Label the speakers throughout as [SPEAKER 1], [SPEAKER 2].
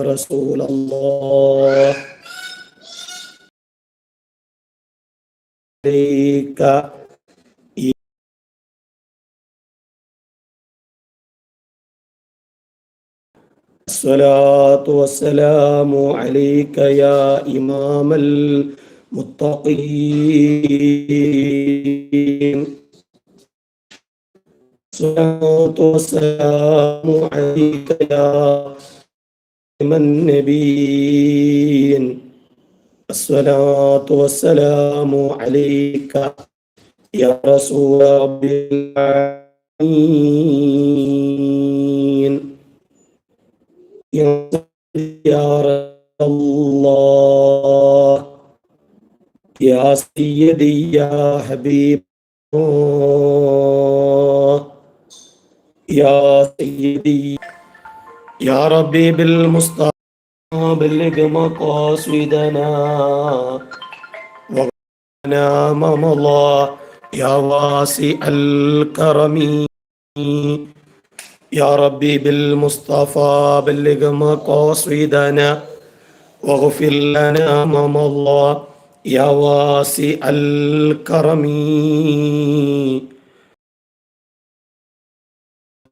[SPEAKER 1] رسول الله. عليك. الصلاة والسلام عليك يا إمام المتقين. الصلاة والسلام عليك يا النبيين. الصلاة والسلام عليك يا رسول رب العالمين يا رب الله. يا سيدي يا حبيب الله. يا سيدي يا ربي بالمصطفى بلغ مقاصدنا وغنى ما مضى يا واسع الكرم. يا ربي بالمصطفى بلغ مقاصدنا واغفر لنا ما مضى يا واسع الكرم.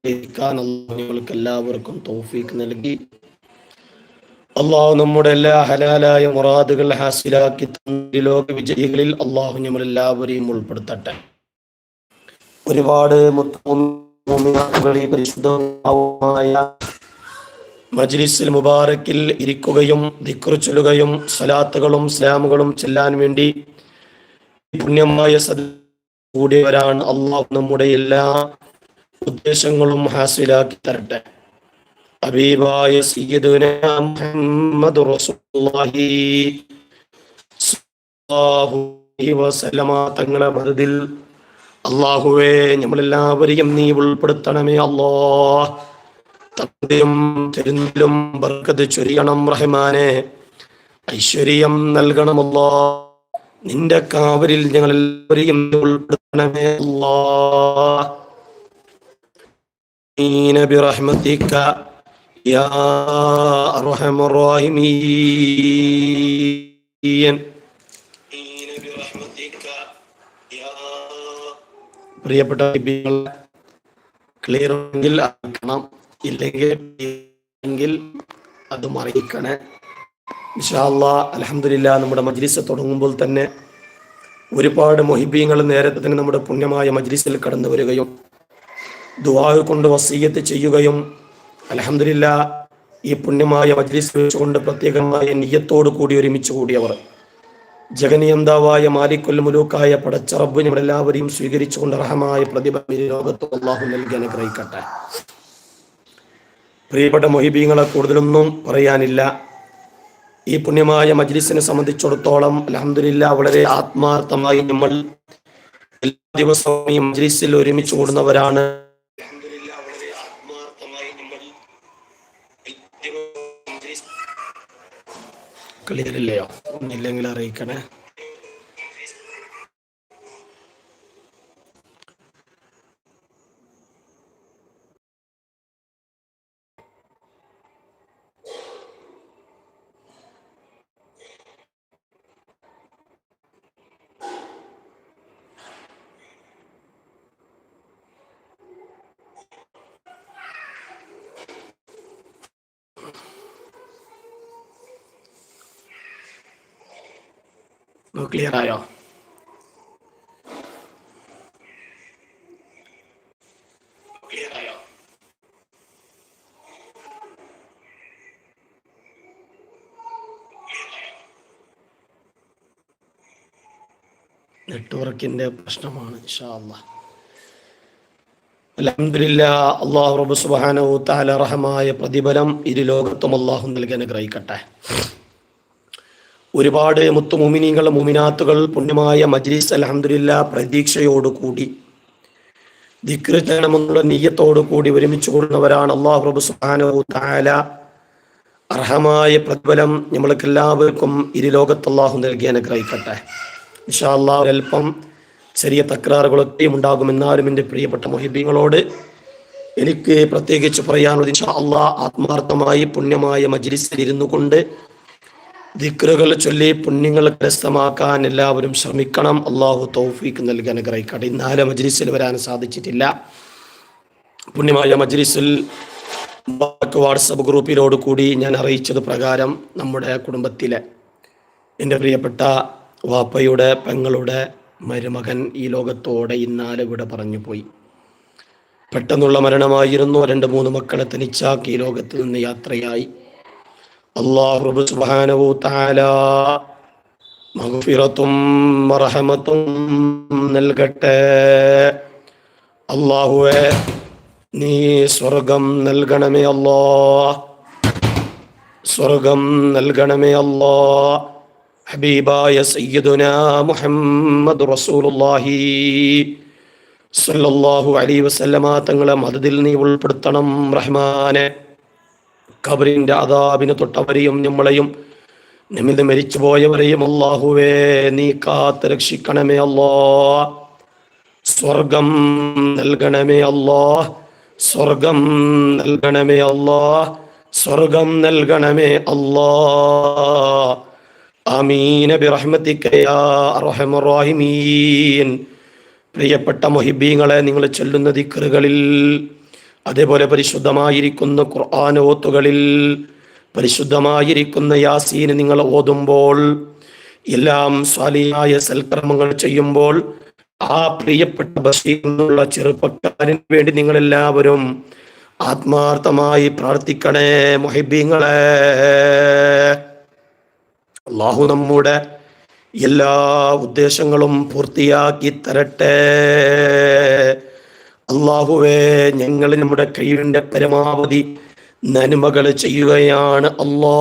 [SPEAKER 1] ഇരിക്കാൻ അള്ളാഹു എല്ലാവർക്കും തോഫീക്ക് നൽകി. അള്ളാഹു നമ്മുടെ എല്ലാ ഹലാലായ മുറാദുകൾ ഹാസിലാക്കി തന്ന ലോക വിജയികളിൽ അള്ളാഹു നമ്മൾ എല്ലാവരെയും ഉൾപ്പെടുത്തട്ടെ. ഒരുപാട് പരിശുദ്ധമായ മജ്ലിസിൽ മുബാറക്കിൽ ഇരിക്കുകയും ദിക്കുറി ചൊല്ലുകയും സലാത്തുകളും സ്ലാമുകളും ചെല്ലാൻ വേണ്ടി പുണ്യമായ സദ കൂടിയവരാണ് അള്ളാഹു നമ്മുടെ എല്ലാ ഉദ്ദേശങ്ങളും ഹാസിലാക്കി തരട്ടെ. ഹബീബായ സീദുന മുഹമ്മദ് റസൂലുള്ളാഹി വസല്ലമ തങ്ങളെ മതതിൽ അള്ളാഹുവെ നമ്മളെല്ലാവരെയും നീ ഉൾപ്പെടുത്തണമേ അല്ലോ തത്തിലും തെരുന്നിലും ബർക്കത്ത് ചൊരിയണം റഹ്മാനെ. ഐശ്വര്യം നൽകണമല്ലോ നിന്റെ കാവലിൽ ഞങ്ങൾ ഉൾപ്പെടുത്തണമേ അല്ലാ برحمتك يا أرحم الراحمين آمين برحمتك يا പ്രിയപ്പെട്ട ക്ലിയർ എങ്കിൽ ആക്കണം ഇല്ലെങ്കിൽ എങ്കിൽ അത് മറിയിക്കണേ ഇൻഷാല്ലാ അലഹമില്ല നമ്മുടെ മജ്ലിസ് തുടങ്ങുമ്പോൾ തന്നെ ഒരുപാട് മൊഹിബീങ്ങൾ നേരത്തെ തന്നെ നമ്മുടെ പുണ്യമായ മജ്ലിസിൽ കടന്നു വരികയും ദുആ കൊണ്ട് വസീയത്ത് ചെയ്യുകയും അലഹമില്ല ഈ പുണ്യമായ മജ്ലിസ് വെച്ചുകൊണ്ട് പ്രത്യേകമായ നിയത്തോടു കൂടി ഒരുമിച്ച് കൂടിയവർ. ജഗനിയന്താവായ മാലിക്കുൽ മുലൂക്കായ പടച്ചറബ് നമ്മളെല്ലാവരെയും സ്വീകരിച്ചുകൊണ്ട് അർഹമായ പ്രതിഫലം ലോകത്ത് നൽകി അനുഗ്രഹിക്കട്ടെ. പ്രിയപ്പെട്ട മൊഹിബീങ്ങളെ കൂടുതലൊന്നും പറയാനില്ല. ഈ പുണ്യമായ മജ്ലിസിനെ സംബന്ധിച്ചിടത്തോളം അലഹമില്ല വളരെ ആത്മാർത്ഥമായി നമ്മൾ എല്ലാ ദിവസവും ഈ മജ്ലിസിൽ ഒരുമിച്ച് കൂടുന്നവരാണ്. ക്ലിയർ ഇല്ലയോ? ഒന്നില്ലെങ്കിൽ അറിയിക്കണേ. ആയോ നെറ്റ്വർക്കിന്റെ പ്രശ്നമാണ് അലഹമില്ല അള്ളാഹു റബ്ബ് സുബ്ഹാനഹു താലറഹമായ പ്രതിഫലം ഇരു ലോകത്തും അള്ളാഹു നൽകി അനുഗ്രഹിക്കട്ടെ. ഒരുപാട് മുത്തു മുമിനീങ്ങൾ മുമിനാത്തുകൾ പുണ്യമായ മജ്ലിസ് അലഹമില്ല പ്രതീക്ഷയോടുകൂടി ദിക്റ് ചെയ്യണമെന്നുള്ള നീയത്തോടു കൂടി ഒരുമിച്ച് കൂടുന്നവരാണ് അള്ളാഹു റബു സുബ്ഹാനഹു തആല അർഹമായ പ്രതിഫലം നമ്മൾക്ക് എല്ലാവർക്കും ഇരു ലോകത്ത് അള്ളാഹു നൽകി അനുഗ്രഹിക്കട്ടെ. അല്പം ചെറിയ തക്രാറുകളൊക്കെയും ഉണ്ടാകും എന്നാലും എന്റെ പ്രിയപ്പെട്ട മൊഹിബീങ്ങളോട് എനിക്ക് പ്രത്യേകിച്ച് പറയാനുള്ളത് ഇൻഷാ അള്ളാഹ് ആത്മാർത്ഥമായി പുണ്യമായ മജ്ലിസിൽ ഇരുന്നു കൊണ്ട് ദിക്റുകൾ ചൊല്ലി പുണ്യങ്ങൾ കരസ്ഥമാക്കാൻ എല്ലാവരും ശ്രമിക്കണം. അള്ളാഹു തൗഫീക്ക് നൽകി അനുഗ്രഹിക്കട്ടെ. ഇന്നാലെ മജ്ലിസിൽ വരാൻ സാധിച്ചിട്ടില്ല. പുണ്യമായ മജ്ലിസിൽ വാട്സപ്പ് ഗ്രൂപ്പിനോട് കൂടി ഞാൻ അറിയിച്ചത് പ്രകാരം നമ്മുടെ കുടുംബത്തിലെ എന്റെ പ്രിയപ്പെട്ട വാപ്പയുടെ പെങ്ങളുടെ മരുമകൻ ഈ ലോകത്തോടെ ഇന്നാലെ ഇവിടെ പറഞ്ഞു പോയി. പെട്ടെന്നുള്ള മരണമായിരുന്നു. രണ്ട് മൂന്ന് മക്കളെ തനിച്ചാക്കി ഈ ലോകത്ത് നിന്ന് യാത്രയായി. അള്ളാഹു സുബ്ഹാനഹു തആല മഹുഫിറത്തും മറഹമത്തും നൽകട്ടെ. അള്ളാഹുവെ നീ സ്വർഗം നൽകണമേ അല്ലാ. സ്വർഗം നൽകണമേ അല്ലാ. ഹബീബായ സയ്യിദുന മുഹമ്മദ് റസൂലുള്ളാഹി സല്ലല്ലാഹു അലൈഹി വസല്ലമ തങ്ങളെ മതത്തിൽ നീ ഉൾപ്പെടുത്തണം റഹ്മാനെ. ഖബറിന്റെ അതാബിന് തൊട്ടവരെയും നമ്മളെയും നിമിത് മരിച്ചു പോയവരെയും അള്ളാഹുവേ നീ കാത്ത് രക്ഷിക്കണമേ അല്ലോ. സ്വർഗം നൽകണമേ അല്ലോ. സ്വർഗം നൽകണമേ അല്ലോ. സ്വർഗം നൽകണമേ അല്ലോ. പ്രിയപ്പെട്ട മൊഹിബീങ്ങളെ നിങ്ങൾ ചൊല്ലുന്ന ദിക്കറുകളിൽ അതേപോലെ പരിശുദ്ധമായിരിക്കുന്ന ഖുർആൻ ഓത്തുകളിൽ പരിശുദ്ധമായിരിക്കുന്ന യാസീന് നിങ്ങൾ ഓതുമ്പോൾ എല്ലാം സ്വാലിയായ സൽക്കർമ്മങ്ങൾ ചെയ്യുമ്പോൾ ആ പ്രിയപ്പെട്ട ബഷീർ എന്നുള്ള ചെറുപ്പക്കാരന് വേണ്ടി നിങ്ങൾ എല്ലാവരും ആത്മാർത്ഥമായി പ്രാർത്ഥിക്കണേ മൊഹിബീങ്ങളെ അള്ളാഹു നമ്മുടെ എല്ലാ ഉദ്ദേശങ്ങളും പൂർത്തിയാക്കി തരട്ടെ. അള്ളാഹുവേ ഞങ്ങൾ നമ്മുടെ കഴിവിന്റെ പരമാവധി നന്മകൾ ചെയ്യുകയാണ്. അല്ലാ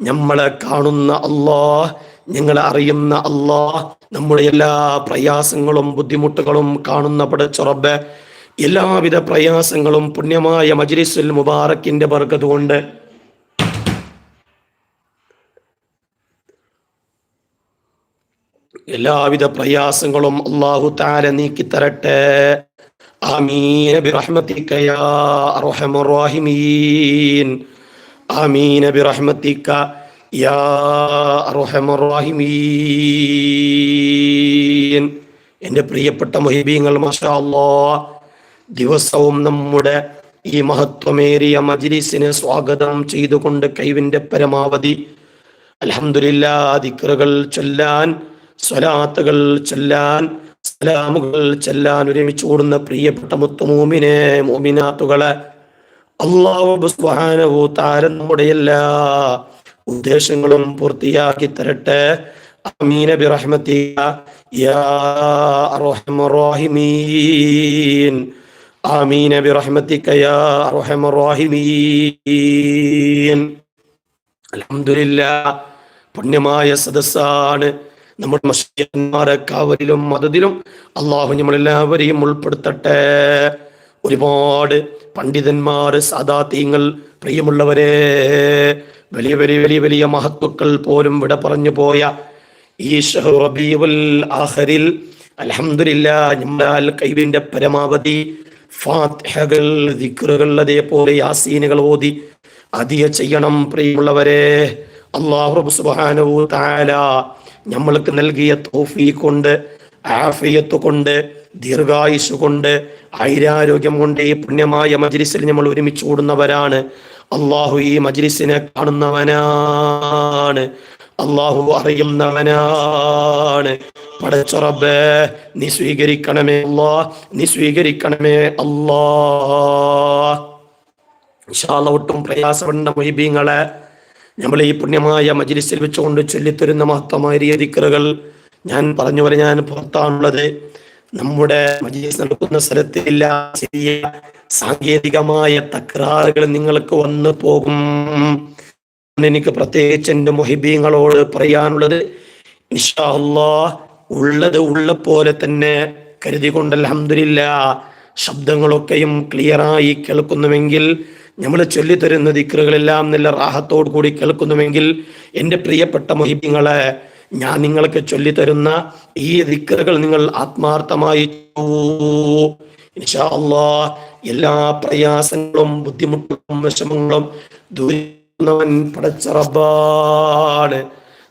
[SPEAKER 1] നമ്മളെ കാണുന്ന അല്ലാ ഞങ്ങളെ അറിയുന്ന അല്ലാ നമ്മുടെ എല്ലാ പ്രയാസങ്ങളും ബുദ്ധിമുട്ടുകളും കാണുന്ന പടച്ചുറബ് എല്ലാവിധ പ്രയാസങ്ങളും പുണ്യമായ മജ്ലിസുൽ മുബാറക്കിന്റെ ബർക്കത്ത് എല്ലാവിധ പ്രയാസങ്ങളും അള്ളാഹു താര നീക്കി തരട്ടെ. എന്റെ എന്റെ പ്രിയപ്പെട്ട മൊഹിബീങ്ങൾ മാഷാ ദിവസവും നമ്മുടെ ഈ മഹത്വമേറിയ മജ്ലിസിനെ സ്വാഗതം ചെയ്തുകൊണ്ട് കൈവിന്റെ പരമാവധി അൽഹംദുലില്ലാ ദിക്കറുകൾ ചൊല്ലാൻ സ്വലാത്തുകൾ ചെല്ലാൻ സലാമുകൾ ചെല്ലാൻ ഒരുമിച്ച് കൂടുന്ന പ്രിയപ്പെട്ട മുത്തുമൂമിനെ മോമിനാത്തുകളെ അള്ളാഹു തആല നമ്മുടെ എല്ലാ ഉദ്ദേശങ്ങളും പൂർത്തിയാക്കി തരട്ടെ. അമീന ആമീന ബിറഹ്മതിക യാ അൽഹംദുലില്ലാ പുണ്യമായ സദസ്സാണ്. നമ്മുടെ മസ്ജിദന്മാരെ കാവലിലും മതത്തിലും അള്ളാഹു നമ്മളെല്ലാവരെയും ഉൾപ്പെടുത്തട്ടെ. ഒരുപാട് പണ്ഡിതന്മാർ സാദാത്യങ്ങൾ പ്രിയമുള്ളവരെ വലിയ വലിയ വലിയ വലിയ മഹത്വക്കൾ പോലും ഇവിടെ പറഞ്ഞു പോയ ഈ അലഹമില്ല നമ്മൾ കൈവിന്റെ പരമാവധി ഫാത്തിഹകൾ ദിക്റുകൾ അതേപോലെ യാസീനുകൾ ഓതി അധിക ചെയ്യണം പ്രിയമുള്ളവരെ. അള്ളാഹു സുബ്ഹാനഹു തആല നമ്മൾക്ക് നൽകിയ തോഫീ കൊണ്ട് ആഫിയത്ത് കൊണ്ട് ദീർഘായുസ് കൊണ്ട് ഐരാരോഗ്യം കൊണ്ട് ഈ പുണ്യമായ മജ്ലിസിൽ നമ്മൾ ഒരുമിച്ച് കൂടുന്നവരാണ്. അള്ളാഹു ഈ മജ്ലിസിനെ കാണുന്നവനാണ്. അള്ളാഹു അറിയുന്നവനാണ്. പടച്ചുറബേ നീ സ്വീകരിക്കണമേ അല്ലാ നീ സ്വീകരിക്കണമേ അല്ലാ. ഇൻഷാല്ല ഒട്ടും പ്രയാസമുണ്ട മൊഹിബീങ്ങളെ നമ്മൾ ഈ പുണ്യമായ മജിലിസിൽ വെച്ചുകൊണ്ട് ചൊല്ലിത്തരുന്ന മഹത്തമായ ദിക്കറുകൾ ഞാൻ പറഞ്ഞു പറഞ്ഞാൽ ഞാൻ പുറത്താണുള്ളത്. നമ്മുടെ മജിലിസ് നടക്കുന്ന സ്ഥലത്തില്ല ചെറിയ സാങ്കേതികമായ തകരാറുകൾ നിങ്ങൾക്ക് വന്നു പോകും. എനിക്ക് പ്രത്യേകിച്ച് എന്റെ മൊഹിബീങ്ങളോട് പറയാനുള്ളത് ഇൻഷാ അല്ലാ ഉള്ളത് ഉള്ള പോലെ തന്നെ കരുതിക്കൊണ്ട് അലഹമില്ല ശബ്ദങ്ങളൊക്കെയും ക്ലിയറായി കേൾക്കുന്നുവെങ്കിൽ നമ്മൾ ചൊല്ലിത്തരുന്ന ദിക്റുകളെല്ലാം നല്ല റാഹത്തോടു കൂടി കേൾക്കുന്നുവെങ്കിൽ എന്റെ പ്രിയപ്പെട്ട മൊഹിബിങ്ങളെ ഞാൻ നിങ്ങൾക്ക് ചൊല്ലിത്തരുന്ന ഈ ദിക്റുകൾ നിങ്ങൾ ആത്മാർത്ഥമായി എല്ലാ പ്രയാസങ്ങളും ബുദ്ധിമുട്ടുകളും വിഷമങ്ങളും ദൂരിക്കുന്നവൻ പടച്ച റബ്ബാണ്.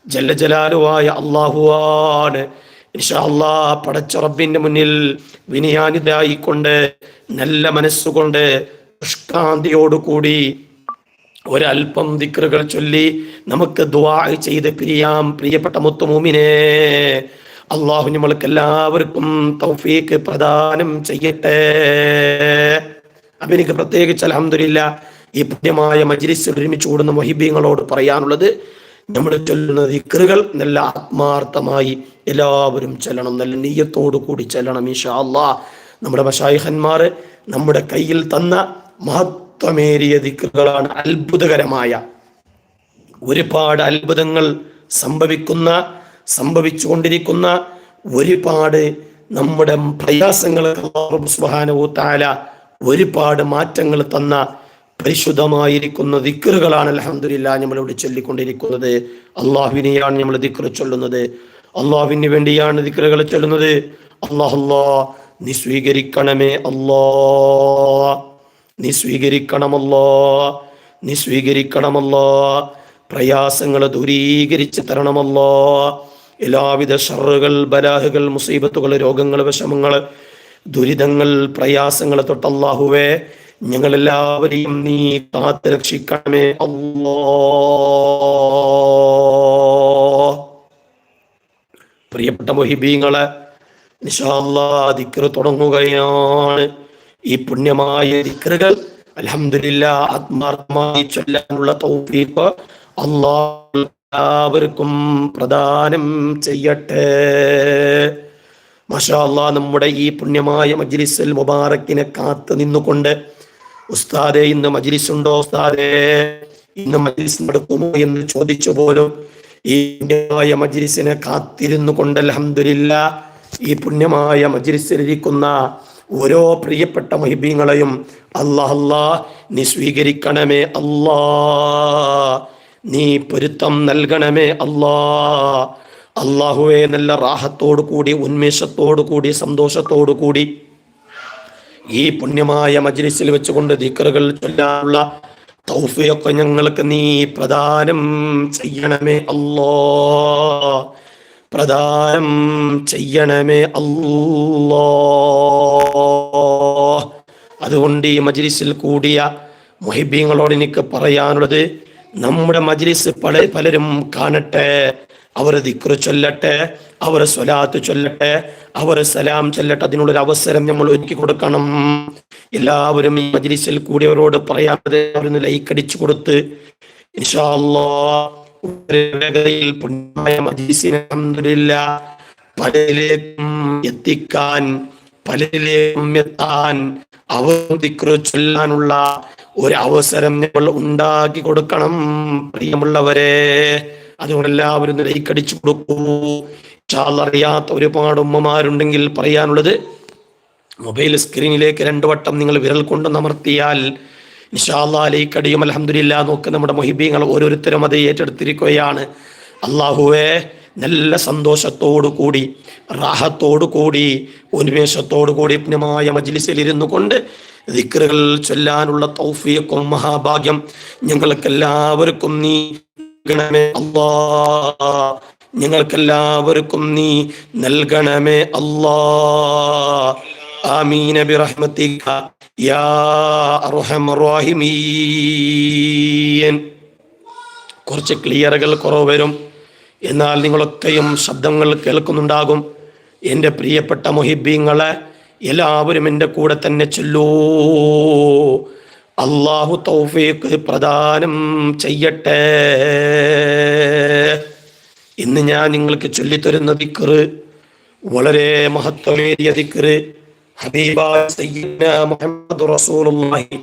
[SPEAKER 1] ജല്ല ജലാലുവായ അള്ളാഹുവാണ് ഇൻഷാ അല്ലാ പടച്ച റബ്ബിന്റെ മുന്നിൽ വിനയാനിതായിക്കൊണ്ട് നല്ല മനസ്സുകൊണ്ട് ശുഷ്കാന്തിയോടുകൂടി ഒരൽപ്പം ദിക്റുകൾ ചൊല്ലി നമുക്ക് ദ്വാ ചെയ്ത് പിരിയാം പ്രിയപ്പെട്ട മുത്തുമൂമിനെ അള്ളാഹു നമ്മൾക്ക് എല്ലാവർക്കും തൗഫീക്ക് പ്രദാനം ചെയ്യട്ടെ. അപ്പൊ എനിക്ക് പ്രത്യേകിച്ച് അലഹമില്ല ഈ പുണ്യമായ മജ്ലിസിൽ ഒരുമിച്ച് കൂടുന്ന പറയാനുള്ളത് നമ്മൾ ചൊല്ലുന്ന ദിക്റുകൾ നല്ല ആത്മാർത്ഥമായി എല്ലാവരും ചെല്ലണം നല്ല നീയത്തോടു കൂടി ചെല്ലണം ഈശാ അള്ളാ നമ്മുടെ മഷായിഹന്മാർ നമ്മുടെ കയ്യിൽ തന്ന മഹത്വമേറിയ ദിക്റുകളാണ് അത്ഭുതകരമായ. ഒരുപാട് അത്ഭുതങ്ങൾ സംഭവിക്കുന്ന സംഭവിച്ചുകൊണ്ടിരിക്കുന്ന ഒരുപാട് നമ്മുടെ പ്രയാസങ്ങൾ സുബാനവു താല ഒരുപാട് മാറ്റങ്ങൾ തന്ന പരിശുദ്ധമായിരിക്കുന്ന ദിക്കറുകളാണ് അലഹമില്ല നമ്മളിവിടെ ചൊല്ലിക്കൊണ്ടിരിക്കുന്നത്. അള്ളാഹുവിനെയാണ് നമ്മൾ ദിക്കറ് ചൊല്ലുന്നത്. അള്ളാഹുവിന് വേണ്ടിയാണ് ദിക്കറുകൾ ചൊല്ലുന്നത്. അള്ളാഹല്ലാ നീ സ്വീകരിക്കണമേ അല്ലാ നീ സ്വീകരിക്കണമല്ലോ. നീ സ്വീകരിക്കണമല്ലോ. പ്രയാസങ്ങൾ ദൂരീകരിച്ച് തരണമല്ലോ. എല്ലാവിധ ഷറുകൾ ബലാഹുകൾ മുസീബത്തുകൾ രോഗങ്ങൾ വിഷമങ്ങൾ ദുരിതങ്ങൾ പ്രയാസങ്ങൾ തൊട്ടല്ലാഹുവേ ഞങ്ങളെല്ലാവരെയും നീ കാത്ത് രക്ഷിക്കണമേ അല്ലോ. പ്രിയപ്പെട്ട മൊഹിബീങ്ങളെ ദിക്റ് തുടങ്ങുകയാണ്. ഈ പുണ്യമായ ദിക്റുകൾ അലഹമില്ല ആത്മാർത്ഥമായി ചൊല്ലാനുള്ള തൗഫീഖ് അള്ളാഹു എല്ലാവർക്കും പ്രദാനം ചെയ്യട്ടെ. മഷാ അല്ലാ നമ്മുടെ ഈ പുണ്യമായ മജ്ലിസൽ മുബാറക്കിനെ കാത്തു നിന്നുകൊണ്ട് ഉസ്താദെ ഇന്ന് മജ്ലിസ് ഉണ്ടോ ഉസ്താദെ? ഇന്ന് മജ്ലിസ് നടക്കുമോ എന്ന് ചോദിച്ചു പോലും ഈ പുണ്യമായ മജ്ലിസിനെ കാത്തിരുന്നു കൊണ്ട് അലഹമില്ല ഈ പുണ്യമായ മജ്ലിസിലിരിക്കുന്ന ഓരോ പ്രിയപ്പെട്ട മഹിബീങ്ങളെയും അല്ലാഹ് അല്ലാ നീ സ്വീകരിക്കണമേ അല്ലാ നീ പൊരുത്തം നൽകണമേ അല്ലാ അള്ളാഹുവെ നല്ല റാഹത്തോടു കൂടി ഉന്മേഷത്തോടു കൂടി സന്തോഷത്തോടു കൂടി ഈ പുണ്യമായ മജ്ലിസിൽ വെച്ചുകൊണ്ട് ദിക്കറുകൾ ചൊല്ലാനുള്ള തൗഫയൊക്കെ ഞങ്ങൾക്ക് നീ പ്രദാനം ചെയ്യണമേ അല്ലോ പ്രദാനം ചെയ്യണമേ അല്ലോ അതുകൊണ്ട് ഈ മജ്ലിസിൽ കൂടിയ മുഹിബീങ്ങളോട് എനിക്ക് പറയാനുള്ളത് നമ്മുടെ മജ്ലിസ് പല പലരും കാണട്ടെ അവർ ദിക്റ് ചൊല്ലട്ടെ അവർ സ്വലാത്ത് ചൊല്ലട്ടെ അവർ സലാം ചൊല്ലട്ടെ അതിനുള്ളൊരു അവസരം നമ്മൾ ഒരുക്കി കൊടുക്കണം. എല്ലാവരും ഈ മജ്ലിസിൽ കൂടിയവരോട് പറയാതെ അവരൊന്ന് ലൈക്കടിച്ചു കൊടുത്ത് പലരിലേക്കും എത്തിക്കാൻ പലരിലേക്കും എത്താൻ അവർ ദിക്റ് ചൊല്ലാനുള്ള ഒരു അവസരം നമ്മൾ ഉണ്ടാക്കി കൊടുക്കണം. പ്രിയമുള്ളവരെ അതുകൊണ്ട് എല്ലാവരും നിലയിക്കടിച്ചു കൊടുക്കൂ. ചാളറിയാത്ത ഒരുപാട് ഉമ്മമാരുണ്ടെങ്കിൽ പറയാനുള്ളത് മൊബൈൽ സ്ക്രീനിലേക്ക് രണ്ടു വട്ടം നിങ്ങൾ വിരൽ കൊണ്ട് നമർത്തിയാൽ ഇൻഷാല്ലാലേക്കടിയും അലഹമില്ല നോക്ക് നമ്മുടെ മൊഹിബീങ്ങൾ ഓരോരുത്തരും അത് ഏറ്റെടുത്തിരിക്കുകയാണ്. അള്ളാഹുവെ നല്ല സന്തോഷത്തോടു കൂടി റാഹത്തോടു കൂടി ഉന്മേഷത്തോടു കൂടി പുണ്യമായ മജ്ലിസിൽ ഇരുന്നു കൊണ്ട് ദിക്റുകൾ ചൊല്ലാനുള്ള തൗഫീഖും മഹാഭാഗ്യം ഞങ്ങൾക്കെല്ലാവർക്കും നീ നൽകണമേ അല്ലാ ഞങ്ങൾക്കെല്ലാവർക്കും നീ നൽകണമേ അല്ലാ ആമീന ബിറഹ്മതിക യാ അർഹമർ റഹീമീൻ. കുറച്ച് ക്ലിയറുകൾ കുറവ് വരും. എന്നാൽ നിങ്ങളൊക്കെയും ശബ്ദങ്ങൾ കേൾക്കുന്നുണ്ടാകും. എന്റെ പ്രിയപ്പെട്ട മൊഹിബീങ്ങളെ എല്ലാവരും എന്റെ കൂടെ തന്നെ ചൊല്ലൂ. അള്ളാഹു തൗഫീഖ് പ്രദാനം ചെയ്യട്ടെ. ഇന്ന് ഞാൻ നിങ്ങൾക്ക് ചൊല്ലിത്തരുന്ന ദിക്റ് വളരെ മഹത്വമേറിയ ദിക്റ് ഹബീബ സയ്യിദ മുഹമ്മദ് റസൂലുള്ളാഹി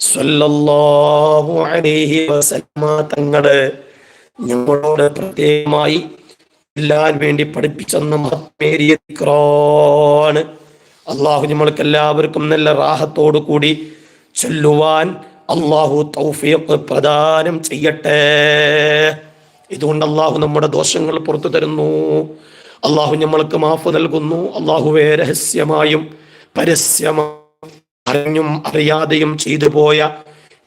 [SPEAKER 1] സ്വല്ലല്ലാഹു അലൈഹി വസല്ലമ തങ്ങൾ ഞങ്ങളോട് പ്രത്യേകമായി എല്ലാൻ വേണ്ടി പഠിപ്പിച്ചെന്ന മഹത്മേരിയ ദിക്റാണ്. അള്ളാഹു നമ്മൾക്ക് എല്ലാവർക്കും നല്ല റാഹത്തോടു കൂടി ചൊല്ലുവാൻ അള്ളാഹു തൗഫീഖ് പ്രദാനം ചെയ്യട്ടെ. ഇതുകൊണ്ട് അള്ളാഹു നമ്മുടെ ദോഷങ്ങൾ പുറത്തു തരുന്നു. അള്ളാഹു നമ്മൾക്ക് മാഫ് നൽകുന്നു. അള്ളാഹുവേ രഹസ്യമായും പരസ്യമായും അറിഞ്ഞും അറിയാതെയും ചെയ്തു പോയ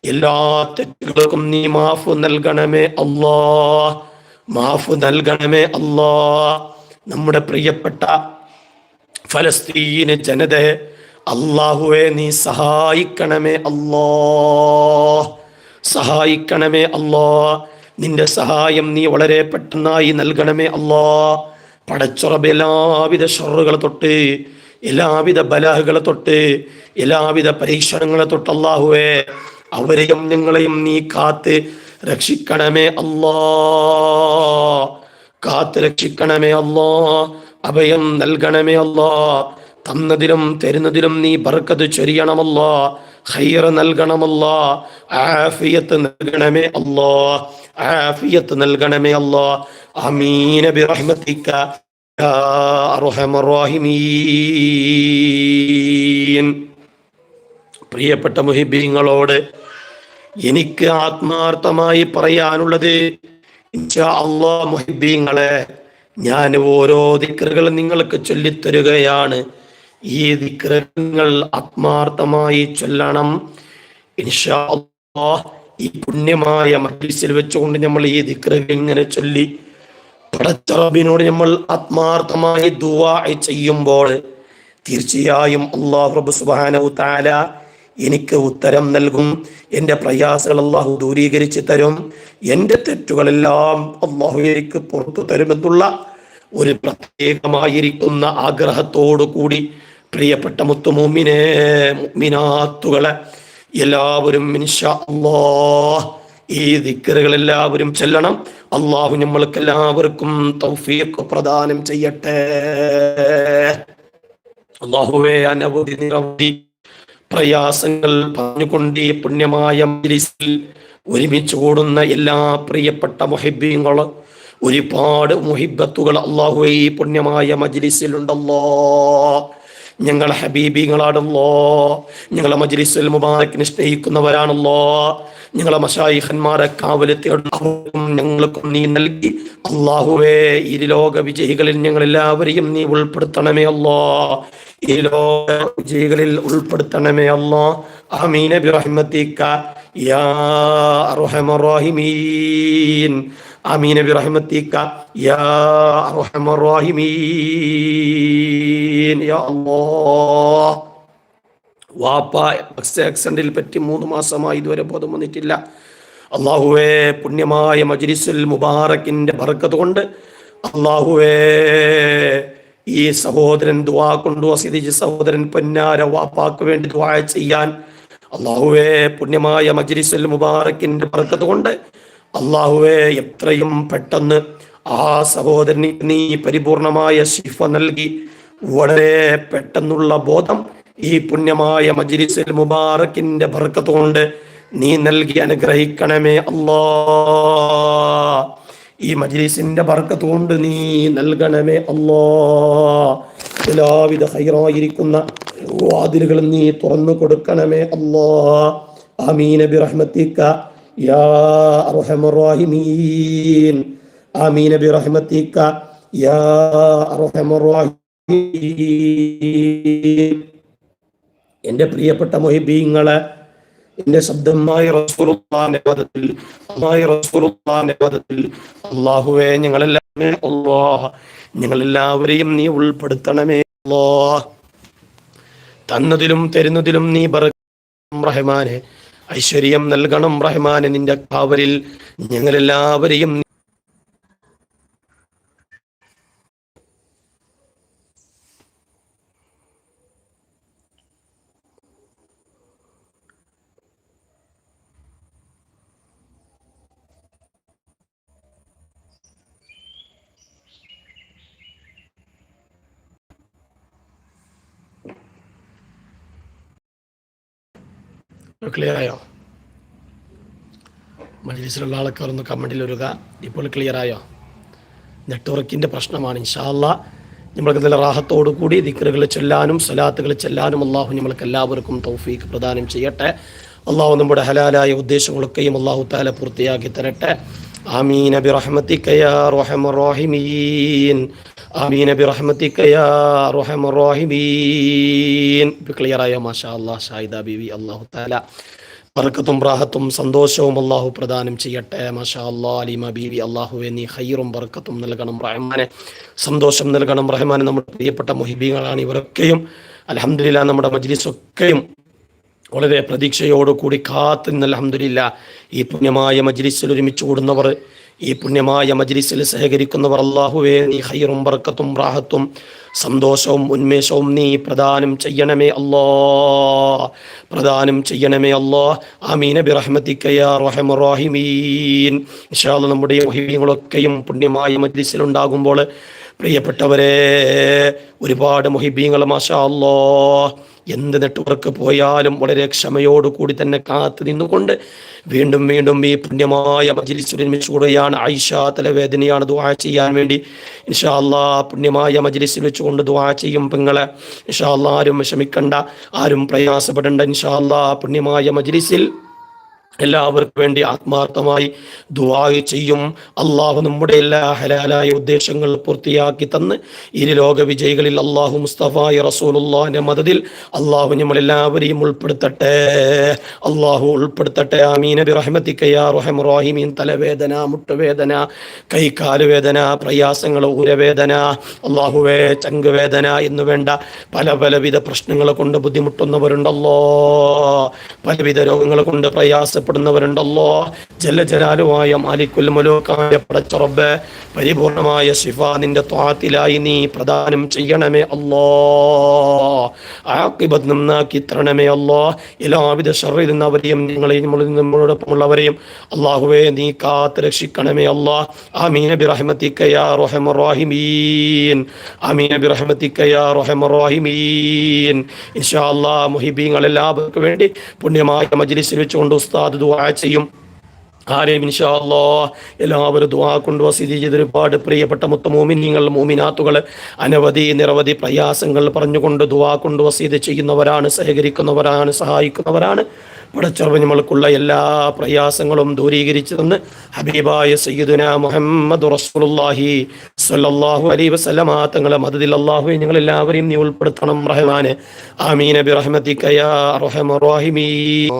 [SPEAKER 1] എല്ലാ തെറ്റുകൾക്കും നീ മാഫ് നൽകണമേ അല്ലാ മാഫ് നൽകണമേ അല്ലാ നമ്മുടെ പ്രിയപ്പെട്ട ഫലസ്തീന് ജനതയെ അള്ളാഹുവെ നീ സഹായിക്കണമേ അല്ലാ സഹായിക്കണമേ അല്ലാ നിന്റെ സഹായം നീ വളരെ പെട്ടെന്നായി നൽകണമേ അല്ലാ പടച്ചുറബ് എല്ലാവിധ ഷറുകളെ തൊട്ട് എല്ലാവിധ ബലാഹുകളെ തൊട്ട് എല്ലാവിധ പരീക്ഷണങ്ങളെ തൊട്ട് അള്ളാഹുവേ അവരെയും ഞങ്ങളെയും നീ കാത്ത് രക്ഷിക്കണമേ അല്ലാ. കാത്ത് രക്ഷിക്കണമേ അല്ലാ. അഭയം നൽകണമേ അല്ലാ. തന്നതിലും തരുന്നതിലും നീ ബർക്കത്ത് ചൊരിയണമല്ല ഹൈറ നൽകണമല്ല ആഫിയത്ത് നൽകണമേ അല്ലാ. ആഫിയത്ത് നൽകണമേ അല്ലാ. അമീന ബിറഹ്മതിക യാ പ്രിയപ്പെട്ട മുഹിബീങ്ങളോട് എനിക്ക് ആത്മാർത്ഥമായി പറയാനുള്ളത് അള്ളാ മുഹിബീങ്ങളെ ഞാൻ ഓരോ ദിക്കറുകൾ നിങ്ങൾക്ക് ചൊല്ലിത്തരുകയാണ്. ഈ ദിക്കറുകൾ ആത്മാർത്ഥമായി ചൊല്ലണം. ഇൻഷാ ഈ പുണ്യമായ മജ്ലിസിൽ വെച്ചുകൊണ്ട് നമ്മൾ ഈ ദിക്കറുകൾ ഇങ്ങനെ ചൊല്ലി പടച്ചറബിനോട് നമ്മൾ ആത്മാർത്ഥമായി ദുവാ ചെയ്യുമ്പോൾ തീർച്ചയായും അള്ളാഹു റബ്ബ് സുബ്ഹാനഹു തആല എനിക്ക് ഉത്തരം നൽകും. എന്റെ പ്രയാസങ്ങൾ അള്ളാഹു ദൂരീകരിച്ച് തരും. എന്റെ തെറ്റുകളെല്ലാം അള്ളാഹു എനിക്ക് പുറത്തു തരുമെന്നുള്ള ഒരു പ്രത്യേകമായിരിക്കുന്ന ആഗ്രഹത്തോടു കൂടി പ്രിയപ്പെട്ട മുത്തുമോമിനെ മിനാത്തുകളെ എല്ലാവരും ഇൻഷാ അല്ലാഹ് ഈ ദിക്കറുകൾ എല്ലാവരും ചെല്ലണം. അള്ളാഹു നമ്മൾക്ക് എല്ലാവർക്കും തൗഫീഖ് പ്രദാനം ചെയ്യട്ടെ. അള്ളാഹുവേ അനവധി നിരവധി പ്രയാസങ്ങൾ പറഞ്ഞുകൊണ്ട് പുണ്യമായ മജ്ലിസിൽ ഒരുമിച്ച് കൂടുന്ന എല്ലാ പ്രിയപ്പെട്ട മുഹിബീങ്ങൾ ഒരുപാട് മുഹിബത്തുകൾ അള്ളാഹുവെ ഈ പുണ്യമായ മജ്ലിസിലുണ്ടല്ലോ. ഞങ്ങളെ ഹബീബിങ്ങളാണല്ലോ. ഞങ്ങളെ മജ്ലിസുൽ മുബാറക്കിനെ സ്നേഹിക്കുന്നവരാണല്ലോ ഞങ്ങളെ മഷായിഖന്മാരെ കാവലത്തിനും ഞങ്ങൾക്കും നീ നൽകി. അള്ളാഹുവേ ഇരുലോക വിജയികളിൽ ഞങ്ങൾ എല്ലാവരെയും നീ ഉൾപ്പെടുത്തണമേ അല്ലോ. ഈ ലോക വിജയികളിൽ ഉൾപ്പെടുത്തണമേ അല്ലോ. ആമീന ബിറഹ്മത്തിക യാ അർഹമർ റഹീമീൻ. ബിറഹ്മത്തിക യാ അർഹമർ റഹീമീൻ. യാ അല്ലാഹ് വാപ്പ ആക്സിഡന്റിൽ പറ്റി മൂന്ന് മാസമായി ഇതുവരെ ബോധം വന്നിട്ടില്ല. അള്ളാഹുവേ പുണ്യമായ മജ്ലിസുൽ മുബാറക്കിന്റെ ബർക്കത്ത് കൊണ്ട് അള്ളാഹുവേ ഈ സഹോദരൻ ദുവാ കൊണ്ടു വസിദിച്ച് സഹോദരൻ പൊന്നാര വാപ്പാക്ക് വേണ്ടി ദുവാ ചെയ്യാൻ അള്ളാഹുവേ പുണ്യമായ മജ്ലിസുൽ മുബാറക്കിന്റെ ബർക്കത്ത് കൊണ്ട് അള്ളാഹുവേ എത്രയും പെട്ടെന്ന് ആ സഹോദരന് നീ പരിപൂർണമായ ശിഫ നൽകി. വളരെ പെട്ടെന്നുള്ള ബോധം ഈ പുണ്യമായ മജ്ലിസിൽ മുബാറക്കിന്റെ ബർക്കത്തുകൊണ്ട് നീ നൽകി അനുഗ്രഹിക്കണമേ അല്ലാ. ഈ മജ്ലിസിന്റെ ബർക്കത്തുകൊണ്ട് നീ നൽകണമേ അല്ലാ. എല്ലാവിധ ഹൈറായിരിക്കുന്ന വാതിലുകളും നീ തുറന്നു കൊടുക്കണമേ അല്ലാ. അമീന ബിറഹ്മത്തിക്ക യാ അർഹമർ റഹീമീൻ. ആമീന ബിറഹ്മത്തിക യാ അർഹമർ റഹീമീൻ. എന്റെ പ്രിയപ്പെട്ട മൊഹിബീങ്ങളെ എന്റെ ശബ്ദമായി റസൂറുള്ളാന്റെ പദത്തിൽ അള്ളാഹി റസൂറുള്ളാന്റെ പദത്തിൽ അള്ളാഹുവേ ഞങ്ങളെല്ലാമേ അല്ലാഹ് ഞങ്ങളെല്ലാവരെയും നീ ഉൾപ്പെടുത്തണമേ അല്ലാഹ്. തന്നതിലും തരുന്നതിലും നീ ബർക്കത്തും റഹ്മാനെ ഐശ്വര്യം നൽകണം റഹ്മാനെ നിന്റെ കാവലിൽ. ഞങ്ങളെല്ലാവരെയും ക്ലിയർ ആയോ മജ്ലിസിലുള്ള ആൾക്കാർ ഒന്ന് കമന്റിൽ വരിക ഇപ്പോൾ ക്ലിയർ ആയോ നെറ്റ്വർക്കിന്റെ പ്രശ്നമാണ്. ഇൻഷാല്ല നമ്മൾക്ക് നല്ല റാഹത്തോടു കൂടി ദിക്കറുകൾ ചെല്ലാനും സലാത്തുകൾ ചെല്ലാനും അള്ളാഹു നമ്മൾക്ക് എല്ലാവർക്കും തൗഫീക്ക് പ്രദാനം ചെയ്യട്ടെ. അള്ളാഹു നമ്മുടെ ഹലാലായ ഉദ്ദേശങ്ങളൊക്കെയും അള്ളാഹു താല പൂർത്തിയാക്കി തരട്ടെ. ആമീൻ. ബിറഹ്മതിക യാ റഹമർ റഹീമീൻ. ആമീന റഹീമീൻ ക്ലിയറായ മാഷാ അല്ലാഹ് ഷാഹിദ ബിവി അല്ലാഹു തആല ബർക്കത്തും റാഹത്തും സന്തോഷവും അള്ളാഹു പ്രദാനം ചെയ്യട്ടെ. മഷാ അല്ലാ അലിമ ബീവി അള്ളാഹുവെ നീ ഹൈറും ബർക്കത്തും നൽകണം. റഹ്മാനെ സന്തോഷം നൽകണം. റഹ്മാനെ നമ്മുടെ പ്രിയപ്പെട്ട മുഹിബീങ്ങളാണ് ഇവരൊക്കെയും. അലഹമില്ല നമ്മുടെ മജ്ലിസൊക്കെയും വളരെ പ്രതീക്ഷയോടുകൂടി കാത്തു നിന്ന് അലഹമില്ല ഈ പുണ്യമായ മജ്ലിസിൽ ഒരുമിച്ച് കൂടുന്നവർ ഈ പുണ്യമായ മജ്ലിസിൽ സഹകരിക്കുന്നവർ അള്ളാഹുവേ നീ ഹൈറും ബർക്കത്തും റാഹത്തും സന്തോഷവും ഉന്മേഷവും നീ പ്രദാനം ചെയ്യണമേ അല്ലോ. പ്രദാനം ചെയ്യണമേ അല്ലോ. ആമീന നമ്മുടെ മൊഹിബീങ്ങളൊക്കെയും പുണ്യമായ മജ്ലിസിലുണ്ടാകുമ്പോൾ പ്രിയപ്പെട്ടവരെ ഒരുപാട് മൊഹിബീങ്ങൾ മാഷാ അല്ലോ. എന്ത് നെറ്റ്വർക്ക് പോയാലും വളരെ ക്ഷമയോടുകൂടി തന്നെ കാത്തു നിന്നുകൊണ്ട് വീണ്ടും വീണ്ടും ഈ പുണ്യമായ മജിലിസ് ഒരുമിച്ച് കൂടുകയാണ് ഐഷ തലവേദനയാണ് ദുവാ ചെയ്യാൻ വേണ്ടി. ഇൻഷാ പുണ്യമായ മജിലിസിൽ വെച്ചുകൊണ്ട് ദുവാ ചെയ്യും പെങ്ങളെ. ഇൻഷാ ആരും വിഷമിക്കണ്ട ആരും പ്രയാസപ്പെടേണ്ട. ഇൻഷാ പുണ്യമായ മജിലിസിൽ എല്ലാവർക്കും വേണ്ടി ആത്മാർത്ഥമായി ദുആ ചെയ്യും. അള്ളാഹു നമ്മുടെ എല്ലാ ഹലാലായ ഉദ്ദേശങ്ങൾ പൂർത്തിയാക്കി തന്ന് ഇരു ലോക വിജയികളിൽ അള്ളാഹു മുസ്തഫായ റസൂലുള്ളാഹിന്റെ മതത്തിൽ അള്ളാഹു നമ്മളെല്ലാവരെയും ഉൾപ്പെടുത്തട്ടെ. അള്ളാഹു ഉൾപ്പെടുത്തട്ടെ. ആമീന ബിറഹ്മത്തിക്കയാ റഹമുറാഹിമീൻ തലവേദന മുട്ടുവേദന കൈകാൽ വേദന പ്രയാസങ്ങൾ ഊരവേദന അള്ളാഹുവേ ചങ്ക് വേദന എന്ന് വേണ്ട പല പലവിധ പ്രശ്നങ്ങളെ കൊണ്ട് ബുദ്ധിമുട്ടുന്നവരുണ്ടല്ലോ. പലവിധ രോഗങ്ങളെ കൊണ്ട് പ്രയാസപ്പെടുന്നവരുണ്ടല്ലോ ജലജലാലുവായ മാലിക്കുൽ മുലൂക്കായ പടച്ചുറബ് പരിപൂർണമായ ശിഫ നിന്റെ ത്വാത്തിലായി നീ പ്രദാനം ചെയ്യണമേ അല്ലോ. ആക്കിബത് നന്നാക്കി തരണമേ അല്ലോ. എല്ലാവിധ ഷറിൽ നിന്ന് അവരെയും നിങ്ങളെയും നമ്മളോടൊപ്പമുള്ളവരെയും അള്ളാഹുവെ നീ കാത്ത് രക്ഷിക്കണമേ അല്ലാ. ആമീന ബിറഹ്മത്തിക യാ റഹമർ ആമീൻ. ആമീന ബിറഹ്മത്തിക യാ റഹമർ റഹീമീൻ ഇൻഷാ അല്ലാഹ് മുഹിബീങ്ങൾ എല്ലാവർക്കും വേണ്ടി പുണ്യമായ മജ്ലിസിൽ വെച്ചുകൊണ്ട് ഉസ്താദ് ദുആ ചെയ്യും. ആരെയും ഇൻഷാ അല്ലാഹ് എല്ലാവരും ദുവാ കൊണ്ട് വസീതി ചെയ്ത് ഒരുപാട് പ്രിയപ്പെട്ട മുത്തമോമിനിങ്ങൾ മോമിനാത്തുകൾ അനവധി നിരവധി പ്രയാസങ്ങൾ പറഞ്ഞുകൊണ്ട് ദുവാ കൊണ്ട് വസീത് ചെയ്യുന്നവരാണ് സഹകരിക്കുന്നവരാണ് സഹായിക്കുന്നവരാണ്. പടച്ചറവ് നമ്മൾക്കുള്ള എല്ലാ പ്രയാസങ്ങളും ദൂരീകരിച്ചു തന്ന് ഹബീബായ സയ്യിദുന മുഹമ്മദ് റസൂലുള്ളാഹി സ്വല്ലല്ലാഹു അലൈഹി വസല്ലമ തങ്ങളെ മദദിൽ അല്ലാഹു ഞങ്ങൾ എല്ലാവരെയും നീ ഉൾപ്പെടുത്തണം റഹ്മാനെ. ആമീന ബിറഹ്മതിക യാ അർഹമർ റഹീമീൻ.